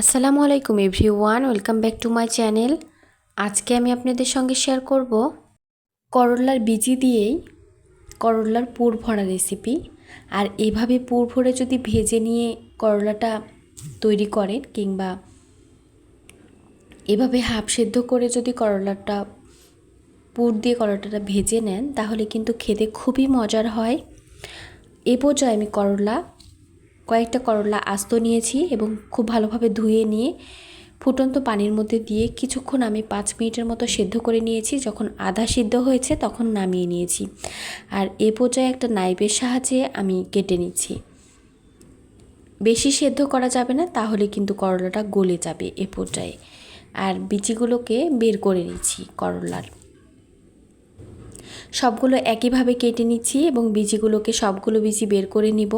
আসসালামু আলাইকুম everyone, welcome back to my channel. আজকে আমি আপনাদের সঙ্গে শেয়ার করব করলার বিচি দিয়েই করলার পুর ভরা রেসিপি আর এভাবে পুর ভরে যদি ভেজে নিয়ে করলাটা তৈরি করেন কিংবা এভাবে হাফ সেদ্ধ করে যদি করলাটা পুর দিয়ে করলাটা ভেজে নেন, তাহলে কিন্তু খেতে খুবই মজার হয়। এ পর্যায়ে আমি করলা কয়েকটা করলা আস্ত নিয়েছি এবং খুব ভালোভাবে ধুয়ে নিয়ে ফুটন্ত পানির মধ্যে দিয়ে কিছুক্ষণ আমি পাঁচ মিনিটের মতো সেদ্ধ করে নিয়েছি। যখন আধা সিদ্ধ হয়েছে তখন নামিয়ে নিয়েছি। আর এ পর্যায়ে একটা নাইফের সাহায্যে আমি কেটে নিচ্ছি। বেশি সেদ্ধ করা যাবে না, তাহলে কিন্তু করলাটা গলে যাবে এ পর্যায়ে। আর বিচিগুলোকে বের করে নিচ্ছি করলার। সবগুলো একইভাবে কেটে নিচ্ছি এবং বিচিগুলোকে সবগুলো বিচি বের করে নিব।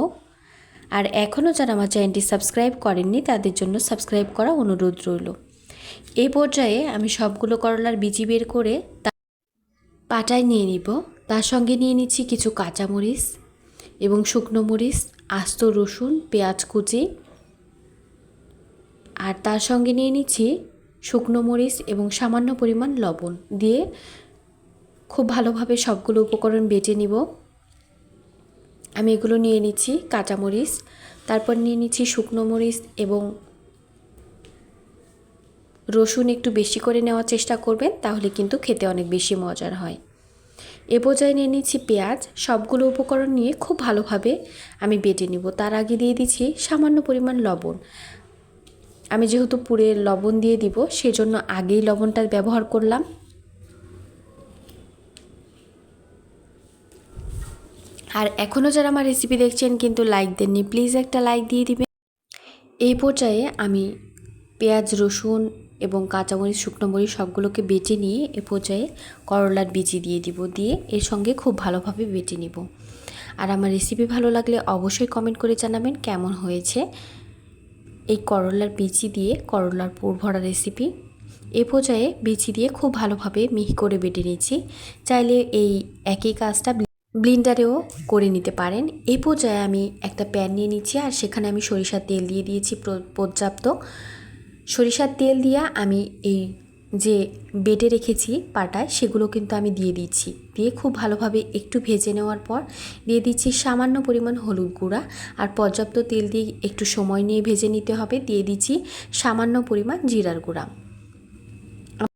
আর এখনও যারা আমার চ্যানেলটি সাবস্ক্রাইব করেননি, তাদের জন্য সাবস্ক্রাইব করা অনুরোধ রইল। এই পর্যায়ে আমি সবগুলো করলার বিচি বের করে তা পাটায় নিয়ে নিব। তার সঙ্গে নিয়ে নিচ্ছি কিছু কাঁচামরিচ এবং শুকনো মরিচ, আস্ত রসুন, পেঁয়াজ কুচি। আর তার সঙ্গে নিয়ে নিচ্ছি শুকনো মরিচ এবং সামান্য পরিমাণ লবণ। দিয়ে খুব ভালোভাবে সবগুলো উপকরণ বেটে নিব। আমি এগুলো নিয়ে নিচ্ছি কাঁচামরিচ, তারপর নিয়ে নিচ্ছি শুকনো মরিচ এবং রসুন একটু বেশি করে নেওয়ার চেষ্টা করবেন, তাহলে কিন্তু খেতে অনেক বেশি মজার হয়। এ পর্যায়ে নিয়ে নিচ্ছি পেঁয়াজ, সবগুলো উপকরণ নিয়ে খুব ভালোভাবে আমি বেটে নিব। তার আগে দিয়ে দিচ্ছি সামান্য পরিমাণ লবণ। আমি যেহেতু পুরে লবণ দিয়ে দিব, সেজন্য আগেই লবণটা ব্যবহার করলাম। আর এখনও যারা আমার রেসিপি দেখছেন কিন্তু লাইক দেননি প্লিজ একটা লাইক দিয়ে দিবেন এই পর্যায়ে আমি পেঁয়াজ, রসুন এবং কাঁচামরিচ, শুকনো মরিচ সবগুলোকে বেটে নিয়ে এ পর্যায়ে করলার বিচি দিয়ে দিব, দিয়ে এর সঙ্গে খুব ভালোভাবে বেটে নিব। আর আমার রেসিপি ভালো লাগলে অবশ্যই কমেন্ট করে জানাবেন কেমন হয়েছে এই করলার বিচি দিয়ে, করলার পুর ভরা রেসিপি এ পর্যায়ে বিচি দিয়ে খুব ভালোভাবে মিহি করে বেটে নিচ্ছি। চাইলে এই একই কাজটা ব্লিন্ডারেও করে নিতে পারেন। এ পর্যায়ে আমি একটা প্যান নিয়ে নিচ্ছি আর সেখানে আমি সরিষার তেল দিয়ে দিয়েছি পর্যাপ্ত। সরিষার তেল দিয়া আমি এই যে বেটে রেখেছি পাটায়, সেগুলো কিন্তু আমি দিয়ে দিচ্ছি। দিয়ে খুব ভালোভাবে একটু ভেজে নেওয়ার পর দিয়ে দিচ্ছি সামান্য পরিমাণ হলুদ গুঁড়া আর পর্যাপ্ত তেল দিয়ে একটু সময় নিয়ে ভেজে নিতে হবে। দিয়ে দিচ্ছি সামান্য পরিমাণ জিরার গুঁড়া।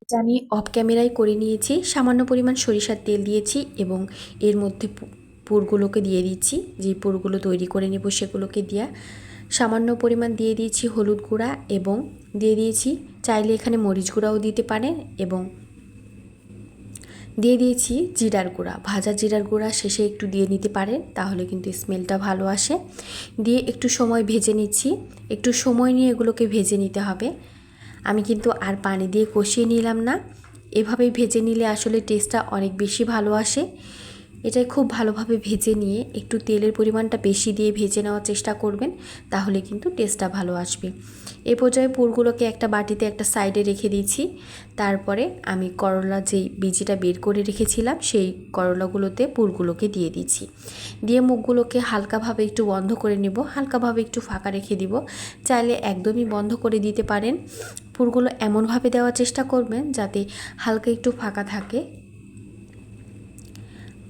এটা আমি অফ ক্যামেরায় করে নিয়েছি। সামান্য পরিমাণ সরিষার তেল দিয়েছি এবং এর মধ্যে পুরগুলোকে দিয়ে দিচ্ছি। যে পুরগুলো তৈরি করে নেব সেগুলোকে দিয়া সামান্য পরিমাণ দিয়ে দিয়েছি হলুদ গুঁড়া এবং দিয়ে দিয়েছি চাইলে এখানে মরিচ গুঁড়াও দিতে পারেন এবং দিয়ে দিয়েছি জিরার গুঁড়া। ভাজা জিরার গুঁড়া শেষে একটু দিয়ে নিতে পারেন তাহলে কিন্তু স্মেলটা ভালো আসে। দিয়ে একটু সময় ভেজে নিচ্ছি। একটু সময় নিয়ে এগুলোকে ভেজে নিতে হবে। আমি কিন্তু আর পানি দিয়ে কষিয়ে নিলাম না। এভাবেই ভেজে নিলে আসলে টেস্টটা অনেক বেশি ভালো আসে। এটাই খুব ভালোভাবে ভেজে নিয়ে একটু তেলের পরিমাণটা বেশি দিয়ে ভেজে নেওয়ার চেষ্টা করবেন, তাহলে কিন্তু টেস্টটা ভালো আসবে। এ পর্যায়ে পুরগুলোকে একটা বাটিতে একটা সাইডে রেখে দিয়েছি। তারপরে আমি করলা যেই বিজিটা বের করে রেখেছিলাম, সেই করলাগুলোতে পুরগুলোকে দিয়ে দিচ্ছি দিয়ে মুখগুলোকে হালকাভাবে একটু বন্ধ করে নেব, হালকাভাবে একটু ফাঁকা রেখে দিব। চাইলে একদমই বন্ধ করে দিতে পারেন। পুরগুলো এমনভাবে দেওয়ার চেষ্টা করবেন যাতে হালকা একটু ফাঁকা থাকে।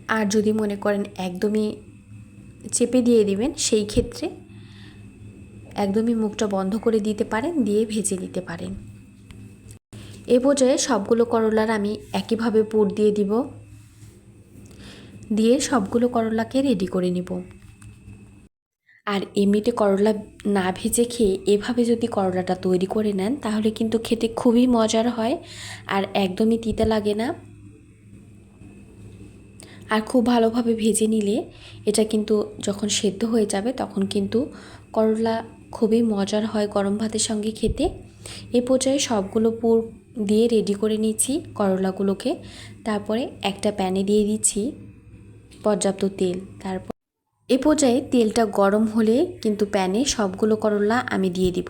আর যদি মনে করেন একদমই চেপে দিয়ে দিবেন, সেই ক্ষেত্রে একদমই মুখটা বন্ধ করে দিতে পারেন, দিয়ে ভেজে নিতে পারেন। এ পর্যায়ে সবগুলো করলার আমি একইভাবে পুর দিয়ে দিব। দিয়ে সবগুলো করলাকে রেডি করে নিব। আর এমনিতে করলা না ভেজে খেয়ে এভাবে যদি করলাটা তৈরি করে নেন, তাহলে কিন্তু খেতে খুবই মজার হয় আর একদমই তিতা লাগে না। আর খুব ভালোভাবে ভেজে নিলে এটা কিন্তু যখন সেদ্ধ হয়ে যাবে, তখন কিন্তু করলা খুবই মজার হয় গরম ভাতের সঙ্গে খেতে। এ পর্যায়ে সবগুলো পুর দিয়ে রেডি করে নিচ্ছি করলাগুলোকে। তারপরে একটা প্যানে দিয়ে দিচ্ছি পর্যাপ্ত তেল। তারপর এ পর্যায়ে তেলটা গরম হলে কিন্তু প্যানে সবগুলো করলা আমি দিয়ে দিব।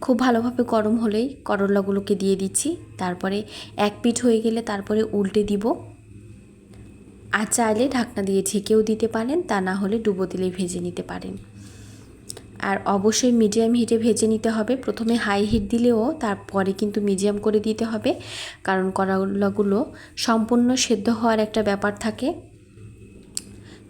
খুব ভালোভাবে গরম হলেই করলাগুলোকে দিয়ে দিচ্ছি। তারপরে এক পিঠ হয়ে গেলে তারপরে উল্টে দিব। আর চাইলে ঢাকনা দিয়ে ঝেঁকেও দিতে পারেন, তা না হলে ডুবো দিলে ভেজে নিতে পারেন। আর অবশ্যই মিডিয়াম হিটে ভেজে নিতে হবে। প্রথমে হাই হিট দিলেও তারপরে কিন্তু মিডিয়াম করে দিতে হবে। কারণ করলাগুলো সম্পূর্ণ সেদ্ধ হওয়ার একটা ব্যাপার থাকে।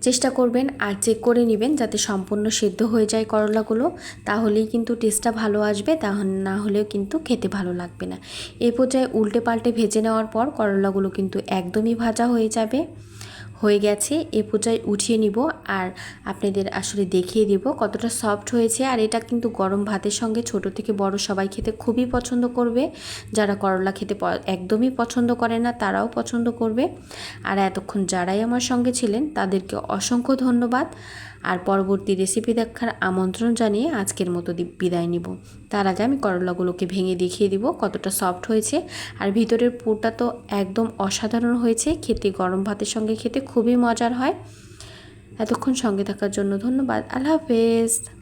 চেষ্টা করবেন আর চেক করে নেবেন যাতে সম্পূর্ণ সেদ্ধ হয়ে যায় করলাগুলো। তাহলেই কিন্তু টেস্টটা ভালো আসবে, তা না হলেও কিন্তু খেতে ভালো লাগবে না। এ পর্যায়ে উল্টে পাল্টে ভেজে নেওয়ার পর করলাগুলো কিন্তু একদমই ভাজা হয়ে যাবে। হয়ে গেছে, এ পর্যায়ে উঠিয়ে নিব আর আপনাদের আসলে দেখিয়ে দিব কতটা সফট হয়েছে। আর এটা কিন্তু গরম ভাতের সঙ্গে ছোট থেকে বড় সবাই খেতে খুবই পছন্দ করবে। যারা করলা খেতে একদমই পছন্দ করে না, তারাও পছন্দ করবে। আর এতক্ষণ যারাই আমার সঙ্গে ছিলেন, তাদেরকে অসংখ্য ধন্যবাদ। আর পরবর্তী রেসিপি দেখার আমন্ত্রণ জানিয়ে আজকের মতো বিদায় নিব। তার আগে আমি করলাগুলোকে ভেঙে দেখিয়ে দিব কতটা সফট হয়েছে। আর ভিতরের পুরটা তো একদম অসাধারণ হয়েছে। খেতে গরম ভাতের সঙ্গে খেতে খুবই মজার হয়। এতক্ষণ সঙ্গে থাকার জন্য ধন্যবাদ। আল্লাহ হাফেজ।